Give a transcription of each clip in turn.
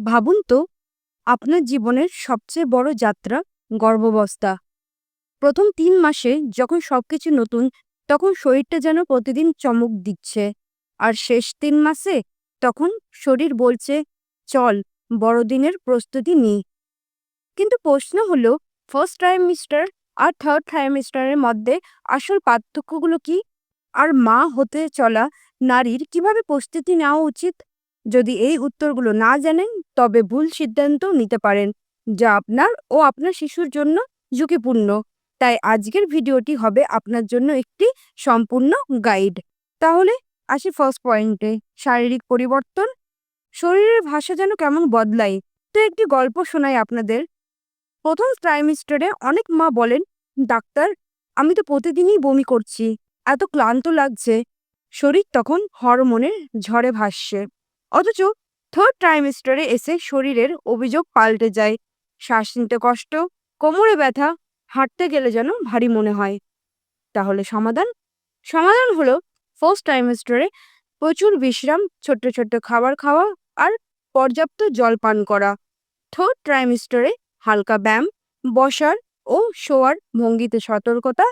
ভাবুন তো, আপনার জীবনের সবচেয়ে বড় যাত্রা গর্ভাবস্থা। প্রথম তিন মাসে যখন সবকিছু নতুন, তখন শরীরটা যেন প্রতিদিন চমক দিচ্ছে। আর শেষ তিন মাসে তখন শরীর বলছে, চল, বড়দিনের প্রস্তুতি নিই। কিন্তু প্রশ্ন হলো ফার্স্ট ট্রাইমিস্টার আর থার্ড ট্রাইমিস্টারের মধ্যে আসল পার্থক্যগুলো কি? আর মা হতে চলা নারীর কীভাবে প্রস্তুতি নেওয়া উচিত? যদি এই উত্তরগুলো না জানেন, তবে ভুল সিদ্ধান্ত নিতে পারেন, যা আপনার ও আপনার শিশুর জন্য ঝুঁকিপূর্ণ। তাই আজকের ভিডিওটি হবে আপনার জন্য একটি সম্পূর্ণ গাইড। তাহলে আসি ফার্স্ট পয়েন্টে, শারীরিক পরিবর্তন। শরীরের ভাষা যেন কেমন বদলায়, তো একটি গল্প শোনাই আপনাদের। প্রথম ট্রাইমিস্টারে অনেক মা বলেন, ডাক্তার, আমি তো প্রতিদিনই বমি করছি, এত ক্লান্ত লাগছে। শরীর তখন হরমোনের ঝড়ে ভাসছে। অথচ থার্ড ট্রাইমিস্টারে এসে শরীরের অভিযোগ পাল্টে যায়। শ্বাস নিতে কষ্ট, কোমরে ব্যথা, হাঁটতে গেলে যেন ভারী মনে হয়। তাহলে সমাধান? সমাধান হলো ফার্স্ট ট্রাইমিস্টারে প্রচুর বিশ্রাম, ছোট্ট ছোট্ট খাবার খাওয়া আর পর্যাপ্ত জল পান করা। থার্ড ট্রাইমিস্টারে হালকা ব্যায়াম, বসার ও শোয়ার ভঙ্গিতে সতর্কতা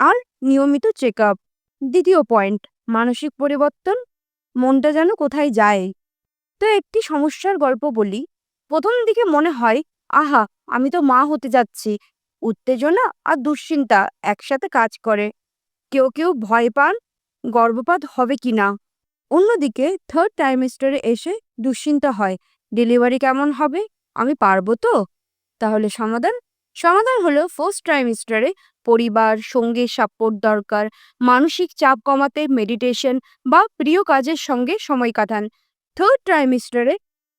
আর নিয়মিত চেক আপ দ্বিতীয় পয়েন্ট মানসিক পরিবর্তন। মনটা যেন কোথায় যায়? তো একটি সমস্যার গল্প বলি। প্রথম দিকে মনে হয়, আহা, আমি তো মা হতে যাচ্ছি। উত্তেজনা আর দুশ্চিন্তা একসাথে কাজ করে। কেউ কেউ ভয় পান, গর্ভপাত হবে কি না? অন্যদিকে থার্ড টাইমিস্টারে এসে দুশ্চিন্তা হয় ডেলিভারি কেমন হবে? আমি পারব তো? তাহলে সমাধান? সমাধান হলো ফার্স্ট ট্রাইমিস্টারে পরিবার সঙ্গীর সাপোর্ট দরকার, মানসিক চাপ কমাতে মেডিটেশন বা প্রিয় কাজের সঙ্গে সময় কাটান। থার্ড ট্রাইমিস্টারে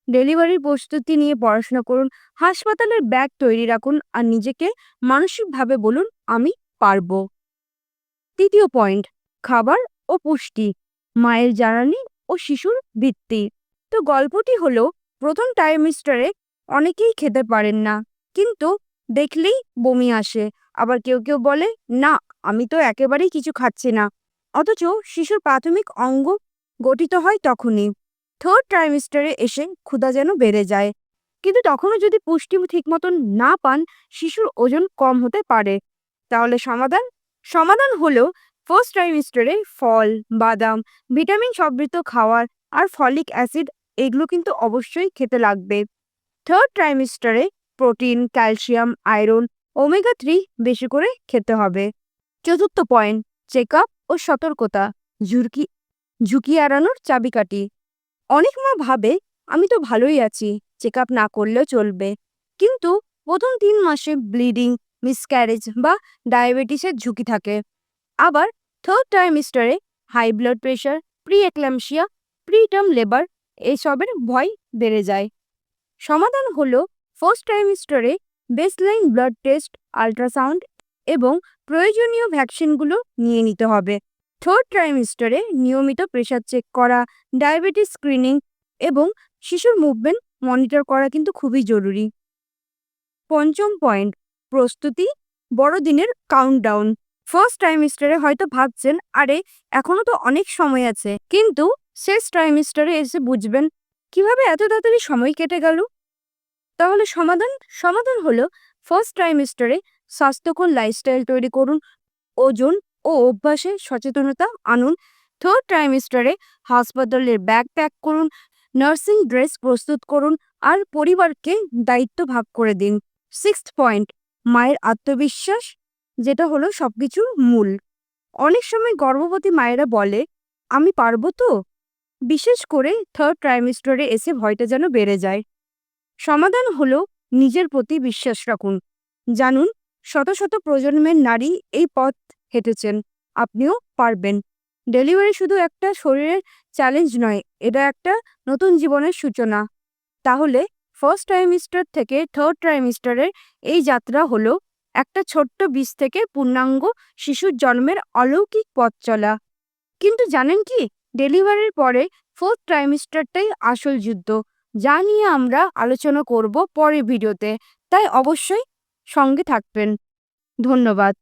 ডেলিভারির প্রস্তুতি নিয়ে পড়াশোনা করুন, হাসপাতালের ব্যাগ তৈরি রাখুন আর নিজেকে মানসিকভাবে বলুন, আমি পারব। তৃতীয় পয়েন্ট খাবার ও পুষ্টি, মায়ের জ্বালানি ও শিশুর ভিত্তি তো গল্পটি হলো, প্রথম টাইমিস্টারে অনেকেই খেতে পারেন না, কিন্তু দেখলেই বমি আসে। আবার কেউ কেউ বলে, না, আমি তো একেবারেই কিছু খাচ্ছি না। অথচ শিশুর প্রাথমিক অঙ্গ গঠিত হয় তখনই। থার্ড ট্রাইমিস্টারে এসে ক্ষুধা যেন বেড়ে যায়। কিন্তু তখনও যদি পুষ্টি ঠিক মতন না পান, শিশুর ওজন কম হতে পারে। তাহলে সমাধান? সমাধান হলো ফার্স্ট ট্রাইমিস্টারে ফল, বাদাম, ভিটামিন সমৃদ্ধ খাওয়ার আর ফলিক অ্যাসিড, এগুলো কিন্তু অবশ্যই খেতে লাগবে। Third ট্রাইমিস্টারে protein, calcium, iron omega three বেশি করে খেতে হবে। চতুর্থ পয়েন্ট চেক ও সতর্কতা। ঝুঁকি ঝুঁকি এড়ানোর চাবিকাঠি। অনেক মা ভাবে, আমি তো ভালোই আছি চেক আপ না করলেও চলবে। কিন্তু প্রথম তিন মাসে ব্লিডিং, মিসক্যারেজ বা ডায়াবেটিসের ঝুঁকি থাকে। আবার third ট্রাইমিস্টারে high blood pressure preeclampsia preterm labour এইসবের ভয় বেড়ে যায়। সমাধান হলো ফার্স্ট ট্রাইমিস্টারে বেসলাইন ব্লাড টেস্ট আল্ট্রাসাউন্ড এবং প্রয়োজনীয় ভ্যাকসিনগুলো নিয়ে নিতে হবে। থার্ড ট্রাইমিস্টারে নিয়মিত প্রেশার চেক করা ডায়াবেটিস স্ক্রিনিং এবং শিশুর মুভমেন্ট মনিটর করা কিন্তু খুবই জরুরি। পঞ্চম পয়েন্ট প্রস্তুতি, বড়দিনের কাউন্টডাউন ফার্স্ট ট্রাইমিস্টারে হয়তো ভাবছেন, আরে, এখনও তো অনেক সময় আছে। কিন্তু শেষ ট্রাইমিস্টারে এসে বুঝবেন, কীভাবে এত তাড়াতাড়ি সময় কেটে গেল? তাহলে সমাধান সমাধান হলো ফার্স্ট ট্রাইমিস্টারে স্বাস্থ্যকর লাইফস্টাইল তৈরি করুন। ওজন ও অভ্যাসে সচেতনতা আনুন। থার্ড ট্রাইমিস্টারে হাসপাতালের ব্যাগ প্যাক করুন নার্সিং ড্রেস প্রস্তুত করুন আর পরিবারকে দায়িত্ব ভাগ করে দিন। সিক্সথ পয়েন্ট মায়ের আত্মবিশ্বাস, যেটা হলো সবকিছুর মূল। অনেক সময় গর্ভবতী মায়েরা বলে, আমি পারব তো? বিশেষ করে থার্ড ট্রাইমিস্টারে এসে ভয়টা যেন বেড়ে যায়। সমাধান হলো নিজের প্রতি বিশ্বাস রাখুন। জানুন, শত শত প্রজন্মের নারী এই পথ হেঁটেছেন, আপনিও পারবেন। ডেলিভারি শুধু একটা শরীরের চ্যালেঞ্জ নয়, এটা একটা নতুন জীবনের সূচনা। তাহলে ফার্স্ট ট্রাইমিস্টার থেকে থার্ড ট্রাইমিস্টারের এই যাত্রা হলো একটা ছোট্ট বীজ থেকে পূর্ণাঙ্গ শিশুর জন্মের অলৌকিক পথ চলা। কিন্তু জানেন কি, ডেলিভারির পরে ফোর্থ ট্রাইমিস্টারটাই আসল যুদ্ধ, যা নিয়ে আমরা আলোচনা করব পরের ভিডিওতে, তাই অবশ্যই সঙ্গে থাকবেন। ধন্যবাদ।